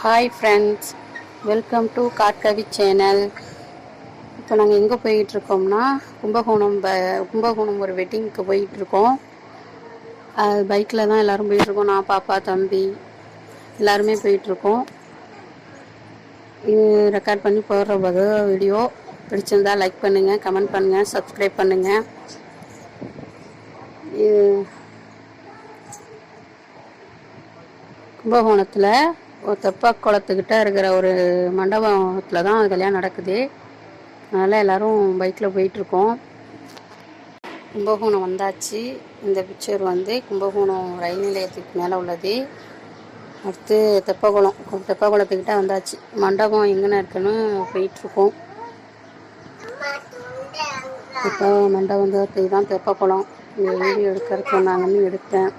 Hi friends welcome to காட்கவி channel இப்போ நாங்கள் எங்கே போயிட்டுருக்கோம்னா கும்பகோணம் ப கும்பகோணம் ஒரு வெட்டிங்க்கு போயிட்டுருக்கோம் அது பைக்கில் தான் எல்லோரும் போயிட்டுருக்கோம் நான் பாப்பா தம்பி எல்லாருமே போயிட்டுருக்கோம் இது ரெக்கார்ட் பண்ணி போடுற போது வீடியோ பிடிச்சிருந்தா லைக் பண்ணுங்கள் கமெண்ட் பண்ணுங்கள் சப்ஸ்கிரைப் பண்ணுங்கள் கும்பகோணத்தில் தெப்பா குளத்துக்கிட்ட இருக்கிற ஒரு மண்டபத்தில் தான் கல்யாணம் நடக்குது. அதனால் எல்லோரும் பைக்கில் போயிட்டுருக்கோம். கும்பகோணம் வந்தாச்சு. இந்த பிக்சர் வந்து கும்பகோணம் ரயில் நிலையத்துக்கு மேலே உள்ளது. அடுத்து தெப்பக்குளம் தெப்பகுளத்துக்கிட்ட வந்தாச்சு. மண்டபம் எங்கே இருக்குன்னு போயிட்டுருக்கோம். இப்போ மண்டபம் தான் தெப்பகுளம். தெப்பக்குளம் இந்த வீடியோ எடுக்கிறதுக்கு சொன்னாங்கன்னு எடுத்தேன்.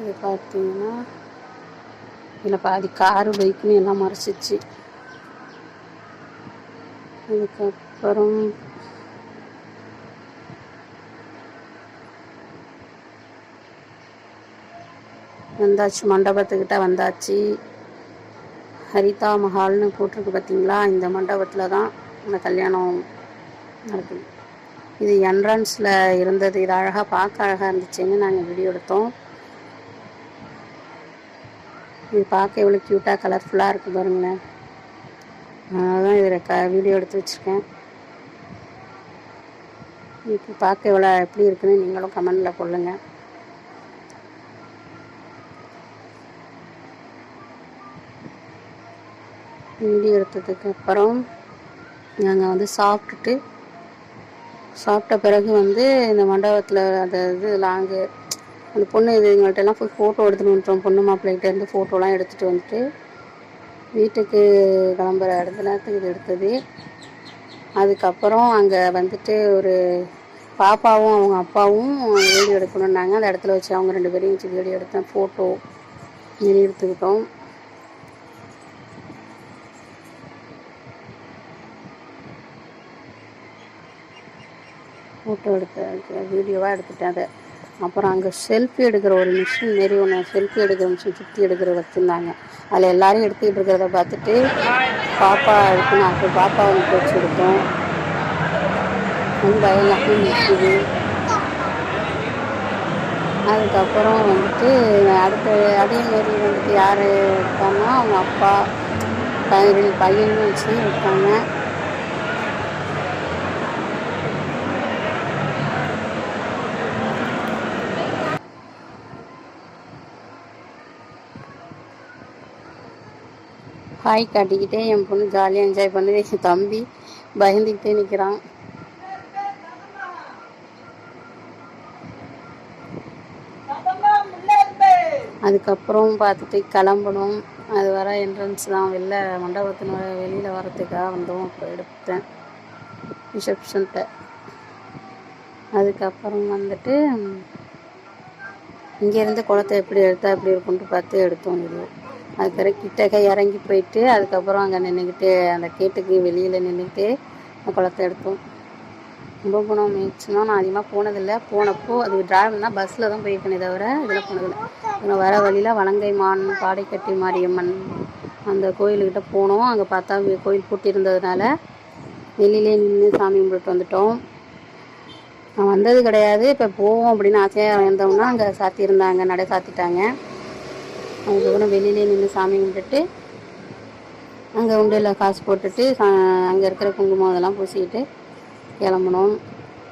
இது பார்த்தீங்கன்னா இதில் பாதி காரு பைக்குன்னு எல்லாம் மறைச்சிச்சு. அதுக்கப்புறம் வந்தாச்சு மண்டபத்துக்கிட்ட வந்தாச்சு. ஹரிதா மஹால்னு போட்டிருக்கு பார்த்தீங்களா இந்த மண்டபத்தில் தான் இந்த கல்யாணம் நடக்குது. இது என்ட்ரன்ஸில் இருந்தது. இது அழகாக பார்க்க அழகாக இருந்துச்சுன்னு நாங்கள் வீடியோ எடுத்தோம். இது பார்க்க எவ்வளோ க்யூட்டாக கலர்ஃபுல்லாக இருக்குது பாருங்களேன் அதனால தான் இதில் க வீடியோ எடுத்து வச்சுருக்கேன். இப்போ பார்க்க எவ்வளோ எப்படி இருக்குன்னு நீங்களும் கமெண்டில் சொல்லுங்கள் வீடியோ எடுத்ததுக்கு அப்புறம் நாங்கள் வந்து சாப்பிட்டுட்டு சாப்பிட்ட பிறகு வந்து இந்த மண்டபத்தில் அந்த இது லாங்கு அந்த பொண்ணு இது எங்கள்கிட்ட எல்லாம் போய் ஃபோட்டோ எடுத்துகிட்டு வந்துட்டோம். பொண்ணு மாப்பிள்ளைகிட்டேருந்து ஃபோட்டோலாம் எடுத்துகிட்டு வந்துட்டு வீட்டுக்கு கிளம்புற இடத்துல இது எடுத்தது. அதுக்கப்புறம் அங்கே வந்துட்டு ஒரு பாப்பாவும் அவங்க அப்பாவும் வீடியோ எடுக்கணுன்னாங்க அந்த இடத்துல வச்சு அவங்க ரெண்டு பேரையும் வச்சு வீடியோ எடுத்தேன் ஃபோட்டோ நிறைய எடுத்துக்கிட்டோம் ஃபோட்டோ எடுத்த வீடியோவாக எடுத்துட்டேன் அதை. அப்புறம் அங்கே செல்ஃபி எடுக்கிற ஒரு மிஷின் மாரி ஒன்று செல்ஃபி எடுக்கிற மிஷின் சுற்றி எடுக்கிற வச்சுருந்தாங்க. அதில் எல்லாரும் எடுத்துக்கிட்டு இருக்கிறத பார்த்துட்டு பாப்பா எடுக்கணும் அப்போ பாப்பா வந்து வச்சு எடுத்தோம் பயம் பயங்கரமாக அதுக்கப்புறம் வந்துட்டு அடுத்த அதேமாரி வந்துட்டு யார் எடுத்தாங்கன்னா அவங்க அப்பா பையன் பையனும் வச்சு இருக்காங்க. ஹாய் காட்டிக்கிட்டே என் பொண்ணு ஜாலியாக என்ஜாய் பண்ணுது. என் தம்பி பயந்துக்கிட்டே நிற்கிறான் அதுக்கப்புறம் பார்த்துட்டு கிளம்பணும். அது வர என்ட்ரன்ஸ் தான். வெளில மண்டபத்தின் வெளியில் வரத்துக்காக வந்தோம். அப்போ எடுத்தேன். ரிசப்ஷன்கிட்ட அதுக்கப்புறம் வந்துட்டு இங்கேருந்து குளத்தை எப்படி எடுத்தால் எப்படி இருக்கும்ட்டு பார்த்து எடுத்தோம் இது அதுக்கப்புறம் கிட்டக்க இறங்கி போயிட்டு அதுக்கப்புறம் அங்கே நின்றுக்கிட்டு அந்த கேட்டுக்கு வெளியில் நின்றுக்கிட்டு அந்த குளத்தை எடுத்தோம். கும்பகோணம் மேக்ஸிமம் நான் அதிகமாக போனதில்லை. போனப்போ அது டிராவல்னால் பஸ்ஸில் தான் போயிருக்கேனே தவிர இதில் போனதில்லை. அப்புறம் வர வழியில் வலங்கை மான் பாடைக்கட்டி மாரியம்மன் அந்த கோயிலுக்கிட்ட போனோம். அங்கே பார்த்தா கோயில் பூட்டியிருந்ததுனால வெளியிலே நின்று சாமி கும்பிட்டு வந்துட்டோம். நான் வந்தது கிடையாது. இப்போ போவோம் அப்படின்னு ஆசையாக இருந்தோம்னா அங்கே சாத்தியிருந்தாங்க நடை சாத்திட்டாங்க. அதுக்கப்புறம் வெளியிலே நின்று சாமி கும்பிட்டுட்டு அங்கே உண்டியில் காசு போட்டுட்டு அங்கே இருக்கிற குங்குமம் அதெல்லாம் பூசிக்கிட்டு கிளம்புனோம்.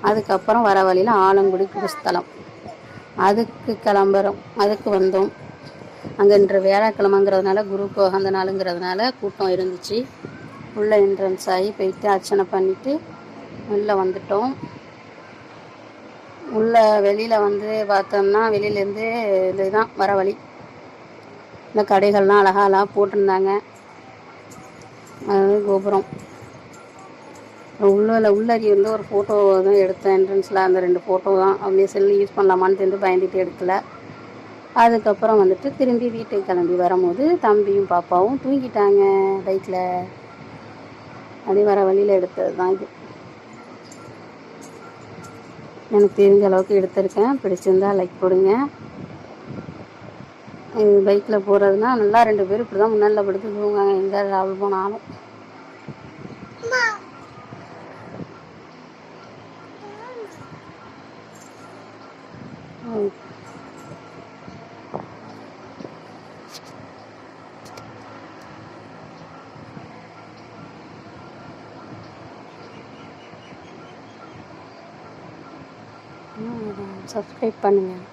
அதுக்கப்புறம் வர வழியில் ஆலங்குடி குருஸ்தலம். அதுக்கு கிளம்புறோம். அதுக்கு வந்தோம். அங்கே இன்று வியாழக்கிழமைங்கிறதுனால குரு அந்த நாளுங்கிறதுனால கூட்டம் இருந்துச்சு. உள்ளே என்ட்ரன்ஸ் ஆகி போயிட்டு அர்ச்சனை பண்ணிவிட்டு உள்ளே வந்துட்டோம். உள்ளே வெளியில் வந்து பார்த்தோம்னா வெளியிலேருந்து இதுதான் வர வழி. இந்த கடைகள்லாம் அழகாக போட்டிருந்தாங்க. அது கோபுரம். உள்ள உள்ளறி வந்து ஒரு ஃபோட்டோ தான் எடுத்தேன். என்ட்ரன்ஸில் அந்த ரெண்டு ஃபோட்டோ தான். அப்படியே செல்லு யூஸ் பண்ணலாமான்னு தெரிந்து பயந்துட்டு எடுக்கல. அதுக்கப்புறம் வந்துட்டு திரும்பி வீட்டுக்கு கிளம்பி வரும்போது தம்பியும் பாப்பாவும் தூங்கிட்டாங்க பைக்கில் அப்படி வர வழியில் எடுத்தது தான் இது. எனக்கு தெரிஞ்ச அளவுக்கு எடுத்திருக்கேன். பிடிச்சிருந்தா லைக் கொடுங்க பைக்கில் போகிறதுனா நல்லா ரெண்டு பேரும் இப்படி தான் முன்னாடியில் படுத்து தூங்குவாங்க. எங்கே ட்ராவல் போனாலும். சப்ஸ்கிரைப் பண்ணுங்கள்